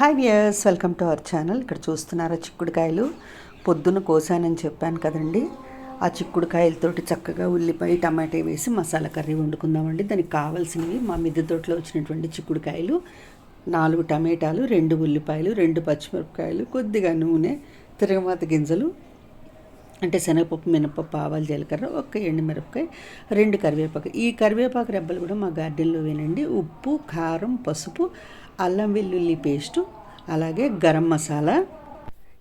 Hi viewers welcome to our channel ఇక్కడ చూస్తున్నారా చిక్కుడుకాయలు. పొద్దున కోసానని చెప్పాను కదండి. ఆ చిక్కుడుకాయలతోటి చక్కగా ఉల్లిపాయ టమాటా వేసి మసాలా కర్రీ వండుకుందామండి. దానికి కావాల్సినవి మా మిద్దె తోటలో వచ్చినటువంటి చిక్కుడుకాయలు. నాలుగు టమాటాలు రెండు ఉల్లిపాయలు రెండు పచ్చిమిరపకాయలు కొద్దిగా నూనె తిరగమాత గింజలు అంటే శనగపప్పు మినపప్పు ఆవాలు జీలకర్ర ఒక్క ఎండుమిరపకాయ రెండు కరివేపాకు. ఈ కరివేపాకు రెబ్బలు కూడా మా గార్డెన్లో వేనండి. ఉప్పు కారం పసుపు అల్లం వెల్లుల్లి పేస్టు అలాగే గరం మసాలా.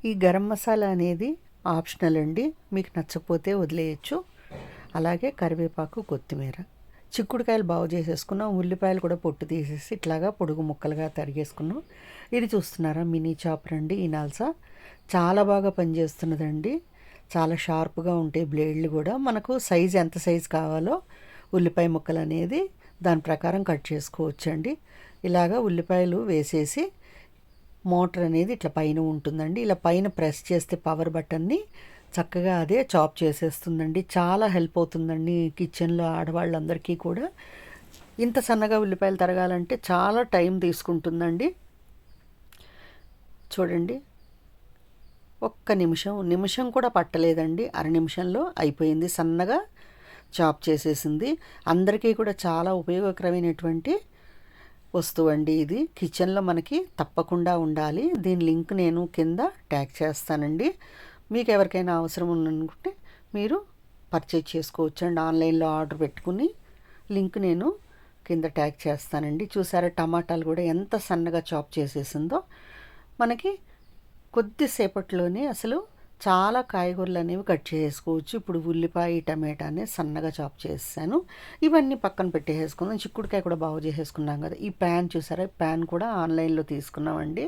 ఈ గరం మసాలా అనేది ఆప్షనల్ అండి. మీకు నచ్చకపోతే వదిలేయచ్చు. అలాగే కరివేపాకు కొత్తిమీర. చిక్కుడుకాయలు బాగు చేసేసుకున్నాం. ఉల్లిపాయలు కూడా పొట్టు తీసేసి ఇట్లాగా పొడుగు ముక్కలుగా తరిగేసుకున్నాం. ఇది చూస్తున్నారా? మినీ చాపర్ అండి ఈ నాల్సా. చాలా బాగా పనిచేస్తున్నదండి. చాలా షార్ప్గా ఉంటాయి బ్లేడ్లు కూడా. మనకు సైజ్ ఎంత సైజ్ కావాలో ఉల్లిపాయ ముక్కలు అనేది దాని ప్రకారం కట్ చేసుకోవచ్చండి. ఇలాగా ఉల్లిపాయలు వేసేసి మోటార్ అనేది ఇట్లా పైన ఉంటుందండి. ఇలా పైన ప్రెస్ చేస్తే పవర్ బటన్ని చక్కగా అదే చాప్ చేసేస్తుందండి. చాలా హెల్ప్ అవుతుందండి కిచెన్లో ఆడవాళ్ళందరికీ కూడా. ఇంత సన్నగా ఉల్లిపాయలు తరగాలంటే చాలా టైం తీసుకుంటుందండి. చూడండి. ఒక్క నిమిషం నిమిషం కూడా పట్టలేదండి. అర నిమిషంలో అయిపోయింది. సన్నగా చాప్ చేసేసింది. అందరికీ కూడా చాలా ఉపయోగకరమైనటువంటి వస్తువు అండి ఇది. కిచెన్లో మనకి తప్పకుండా ఉండాలి. దీని లింక్ నేను కింద ట్యాగ్ చేస్తానండి. మీకు ఎవరికైనా అవసరం ఉందనుకుంటే మీరు పర్చేజ్ చేసుకోవచ్చు అండి ఆన్లైన్లో ఆర్డర్ పెట్టుకుని లింక్ నేను కింద ట్యాగ్ చేస్తానండి. చూసారా టమాటాలు కూడా ఎంత సన్నగా చాప్ చేసేసిందో. మనకి కొద్దిసేపట్లోనే అసలు చాలా కాయగూరలు అనేవి కట్ చేసుకోవచ్చు. ఇప్పుడు ఉల్లిపాయ టమాటాని సన్నగా చాప్ చేసాను. ఇవన్నీ పక్కన పెట్టేసుకున్నాం చిక్కుడుకాయ కూడా బాగు చేసేసుకున్నాం కదా. ఈ ప్యాన్ చూసారా? ఈ ప్యాన్ కూడా ఆన్లైన్లో తీసుకున్నామండి.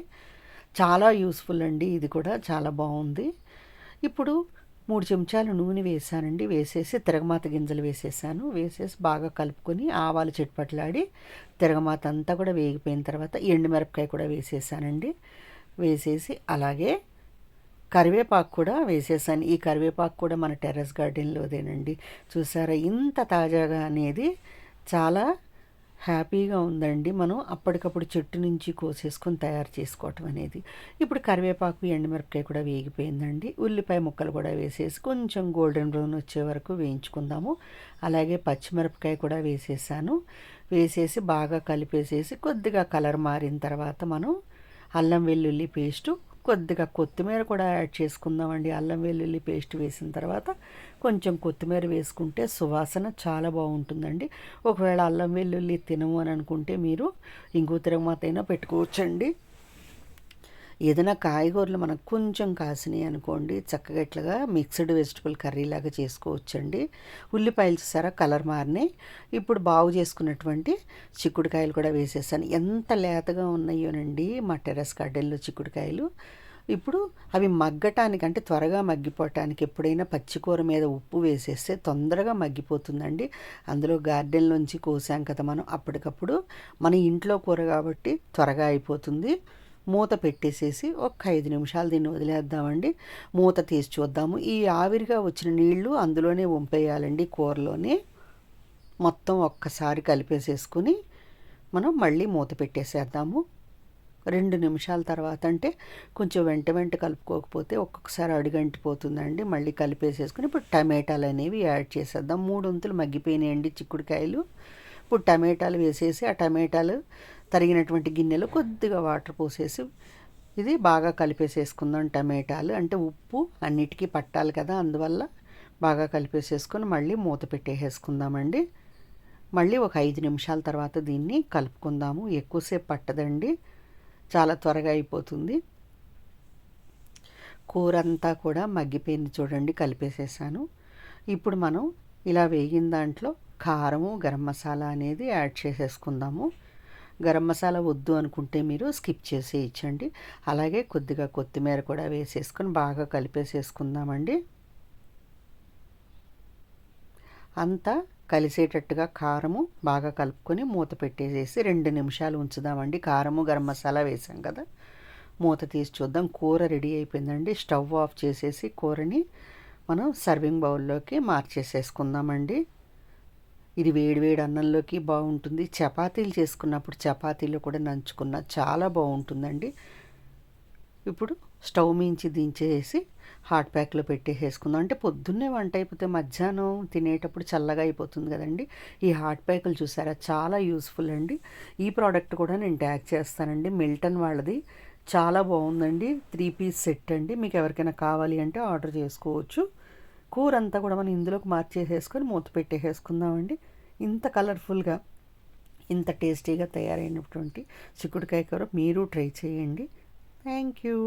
చాలా యూస్ఫుల్ అండి. ఇది కూడా చాలా బాగుంది. ఇప్పుడు మూడు చెంచాలు నూనె వేసానండి. వేసేసి తిరగమాత గింజలు వేసేసాను. వేసేసి బాగా కలుపుకొని ఆవాలు చెట్పట్లాడి తిరగమాత అంతా కూడా వేగిపోయిన తర్వాత ఎండుమిరపకాయ కూడా వేసేసానండి. వేసేసి అలాగే కరివేపాకు కూడా వేసేసాను. ఈ కరివేపాకు కూడా మన టెర్రస్ గార్డెన్లోదేనండి. చూసారా? ఇంత తాజాగా అనేది చాలా హ్యాపీగా ఉందండి. మనం అప్పటికప్పుడు చెట్టు నుంచి కోసేసుకొని తయారు చేసుకోవటం అనేది. ఇప్పుడు కరివేపాకు ఎండుమిరపకాయ కూడా వేగిపోయిందండి. ఉల్లిపాయ ముక్కలు కూడా వేసేసి కొంచెం గోల్డెన్ బ్రౌన్ వచ్చే వరకు వేయించుకుందాము. అలాగే పచ్చిమిరపకాయ కూడా వేసేసాను. వేసేసి బాగా కలిపేసేసి కొద్దిగా కలర్ మారిన తర్వాత మనం అల్లం వెల్లుల్లి పేస్టు కొద్దిగా కొత్తిమీర కూడా యాడ్ చేసుకుందామండి. అల్లం వెల్లుల్లి పేస్ట్ వేసిన తర్వాత కొంచెం కొత్తిమీర వేసుకుంటే సువాసన చాలా బాగుంటుందండి. ఒకవేళ అల్లం వెల్లుల్లి తినము అని అనుకుంటే మీరు ఇంకో తిరగమాతైనా పెట్టుకోవచ్చండి. ఏదైనా కాయగూరలు మనకు కొంచెం కాసినాయి అనుకోండి చక్కగా ఇట్లాగా మిక్స్డ్ వెజిటబుల్ కర్రీ లాగా చేసుకోవచ్చండి. ఉల్లిపాయలు చూసారా కలర్ మారినాయి. ఇప్పుడు బాగు చేసుకున్నటువంటి చిక్కుడుకాయలు కూడా వేసేసాను. ఎంత లేతగా ఉన్నాయోనండి మా టెరెస్ గార్డెన్లో చిక్కుడుకాయలు. ఇప్పుడు అవి మగ్గటానికి అంటే త్వరగా మగ్గిపోవటానికి ఎప్పుడైనా పచ్చికూర మీద ఉప్పు వేసేస్తే తొందరగా మగ్గిపోతుందండి. అందులో గార్డెన్లోంచి కోసాం కదా మనం అప్పటికప్పుడు. మన ఇంట్లో కూర కాబట్టి త్వరగా అయిపోతుంది. మూత పెట్టేసేసి ఒక ఐదు నిమిషాలు దీన్ని వదిలేద్దామండి. మూత తీసి చూద్దాము. ఈ ఆవిరిగా వచ్చిన నీళ్ళు అందులోనే వంపేయాలండి కూరలోనే. మొత్తం ఒక్కసారి కలిపేసేసుకుని మనం మళ్ళీ మూత పెట్టేసేద్దాము. రెండు నిమిషాల తర్వాత అంటే కొంచెం వెంట వెంట కలుపుకోకపోతే ఒక్కొక్కసారి అడుగంటిపోతుందండి మళ్ళీ కలిపేసేసుకుని ఇప్పుడు టమాటాలు అనేవి యాడ్ చేసేద్దాం. మూడు వంతులు మగ్గిపోయినాయండి చిక్కుడుకాయలు. ఇప్పుడు టమాటాలు వేసేసి ఆ టమాటాలు తరిగినటువంటి గిన్నెలో కొద్దిగా వాటర్ పోసేసి ఇది బాగా కలిపేసేసుకుందాం టమాటాలు. అంటే ఉప్పు అన్నిటికీ పట్టాలి కదా అందువల్ల బాగా కలిపేసేసుకొని మళ్ళీ మూత పెట్టేసేసుకుందామండి. మళ్ళీ ఒక ఐదు నిమిషాల తర్వాత దీన్ని కలుపుకుందాము. ఎక్కువసేపు పట్టదండి. చాలా త్వరగా అయిపోతుంది. కూర అంతా కూడా మగ్గిపోయింది చూడండి కలిపేసేసాను. ఇప్పుడు మనం ఇలా వేగిన దాంట్లో కారము గరం మసాలా అనేది యాడ్ చేసేసుకుందాము. గరం మసాలా వద్దు అనుకుంటే మీరు స్కిప్ చేసేయచ్చండి అలాగే కొద్దిగా కొత్తిమీర కూడా వేసేసుకొని బాగా కలిపేసేసుకుందామండి. అంతా కలిసేటట్టుగా కారము బాగా కలుపుకొని మూత పెట్టేసేసి రెండు నిమిషాలు ఉంచుదామండి. కారము గరం మసాలా వేసాం కదా. మూత తీసి చూద్దాం. కూర రెడీ అయిపోయిందండి. స్టవ్ ఆఫ్ చేసేసి కూరని మనం సర్వింగ్ బౌల్లోకి మార్చేసేసుకుందామండి. ఇది వేడివేడి అన్నంలోకి బాగుంటుంది. చపాతీలు చేసుకున్నప్పుడు చపాతీలు కూడా నంచుకున్న చాలా బాగుంటుందండి. ఇప్పుడు స్టవ్ మించి దించేసి హాట్ ప్యాక్లో పెట్టేసేసుకుందాం. అంటే పొద్దున్నే వంట అయిపోతే మధ్యాహ్నం తినేటప్పుడు చల్లగా అయిపోతుంది కదండి. ఈ హాట్ ప్యాకులు చూసారా? చాలా యూస్ఫుల్ అండి. ఈ ప్రోడక్ట్ కూడా నేను ట్యాగ్ చేస్తానండి. మిల్టన్ వాళ్ళది. చాలా బాగుందండి. త్రీ పీస్ సెట్ అండి. మీకు ఎవరికైనా కావాలి అంటే ఆర్డర్ చేసుకోవచ్చు. కూర అంతా కూడా మనం ఇందులోకి మార్చేసేసుకొని మూత పెట్టేసేసుకుందామండి. ఇంత కలర్ఫుల్గా ఇంత టేస్టీగా తయారైనటువంటి చిక్కుడుకాయ కూర మీరు ట్రై చేయండి. Thank you.